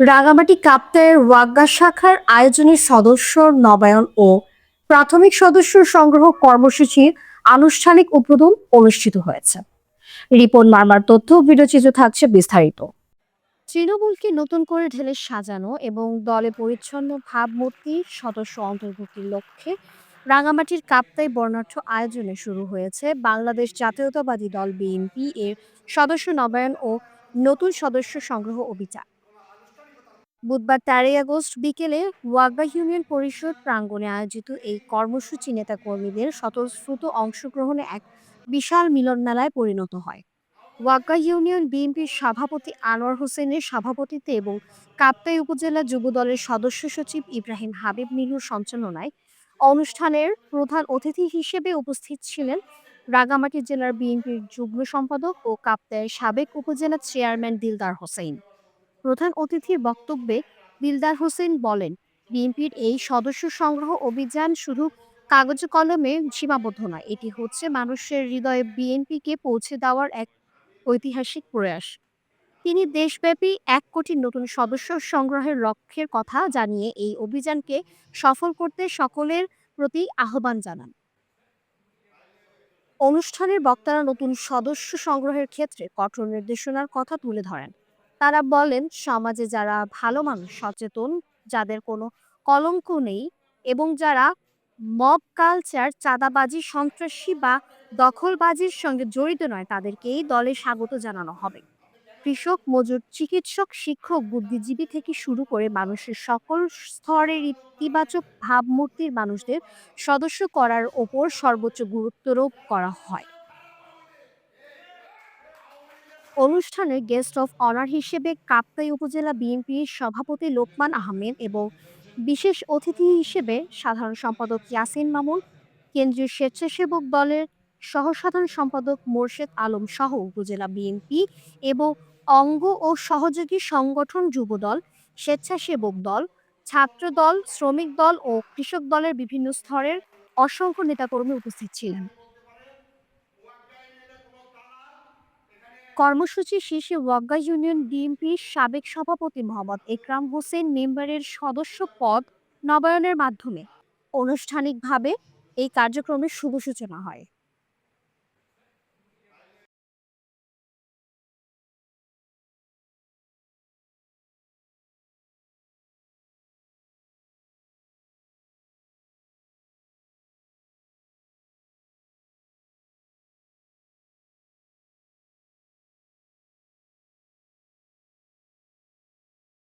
রাঙামাটি কাপ্তায়ের ওয়াগ্গা শাখার আয়োজনের সদস্য নবায়ন ও প্রাথমিক সদস্য সংগ্রহ কর্মসূচির আনুষ্ঠানিক উদ্বোধন অনুষ্ঠিত হয়েছে। রিপন মার্মার তথ্য ভিডিওচিত্র থাকছে বিস্তারিত। তৃণমূলকে নতুন করে ঢেলে সাজানো এবং দলে পরিচ্ছন্ন ভাবমূর্তি সদস্য অন্তর্ভুক্তির লক্ষ্যে রাঙামাটির কাপ্তাই বর্ণাঢ্য আয়োজনে শুরু হয়েছে। বাংলাদেশ জাতীয়তাবাদী দল বিএনপি এর সদস্য নবায়ন ও নতুন সদস্য সংগ্রহ অভিযান বুধবার তেরোই আগস্ট বিকেলে ওয়াগা ইউনিয়ন পরিষদ প্রাঙ্গণে আয়োজিত এই কর্মসূচি নেতাকর্মীদের স্বতঃস্ফূর্ত অংশগ্রহণে এক বিশাল মিলন মেলায় পরিণত হয়। ওয়াগা ইউনিয়ন বিএনপির সভাপতি আনোয়ার হোসেনের সভাপতিত্বে এবং কাপ্তাই উপজেলা যুব দলের সদস্য সচিব ইব্রাহিম হাবিব নীলুর সঞ্চালনায় অনুষ্ঠানের প্রধান অতিথি হিসেবে উপস্থিত ছিলেন রাঙামাটি জেলার বিএনপির যুগ্ম সম্পাদক ও কাপ্তাইয়ের সাবেক উপজেলা চেয়ারম্যান দিলদার হোসেন। প্রধান অতিথির বক্তব্যে দিলদার হোসেন বলেন, বিএনপির এই সদস্য সংগ্রহ অভিযান শুধু কাগজ কলমে সীমাবদ্ধ নয়, এটি হচ্ছে মানুষের হৃদয়ে বিএনপিকে পৌঁছে দেওয়ার এক ঐতিহাসিক প্রয়াস। তিনি দেশব্যাপী এক কোটি নতুন সদস্য সংগ্রহের লক্ষ্যের কথা জানিয়ে এই অভিযানকে সফল করতে সকলের প্রতি আহ্বান জানান। অনুষ্ঠানের বক্তারা নতুন সদস্য সংগ্রহের ক্ষেত্রে কঠোর নির্দেশনার কথা তুলে ধরেন। তারা বলেন, সমাজে যারা ভালো মানুষ, সচেতন, যাদের কোনো কলঙ্ক নেই এবং যারা মব কালচার চাঁদাবাজি, সন্ত্রাসী বা দখলবাজির সঙ্গে জড়িত নয় তাদেরকেই দলে স্বাগত জানানো হবে। কৃষক, মজুর, চিকিৎসক, শিক্ষক, বুদ্ধিজীবী থেকে শুরু করে মানুষের সকল স্তরের ইতিবাচক ভাবমূর্তির মানুষদের সদস্য করার ওপর সর্বোচ্চ গুরুত্বারোপ করা হয়। অনুষ্ঠানে গেস্ট অফ অনার হিসেবে কাপ্তাই উপজেলা বিএনপির সভাপতি লোকমান আহমেদ এবং বিশেষ অতিথি হিসেবে সাধারণ সম্পাদক ইয়াসিন মামুন, কেন্দ্রীয় স্বেচ্ছাসেবক দলের সহসাধারণ সম্পাদক মোর্শেদ আলম সহ উপজেলা বিএনপি এবং অঙ্গ ও সহযোগী সংগঠন যুবদল স্বেচ্ছাসেবক দল, ছাত্র দল, শ্রমিক দল ও কৃষক দলের বিভিন্ন স্তরের অসংখ্য নেতাকর্মী উপস্থিত ছিলেন। কর্মসূচি শেষে ওয়াগ্গা ইউনিয়ন বিএনপির সাবেক সভাপতি মোহাম্মদ একরাম হোসেন মেম্বারের সদস্য পদ নবায়নের মাধ্যমে। আনুষ্ঠানিকভাবে এই কার্যক্রমের শুভ সূচনা হয়।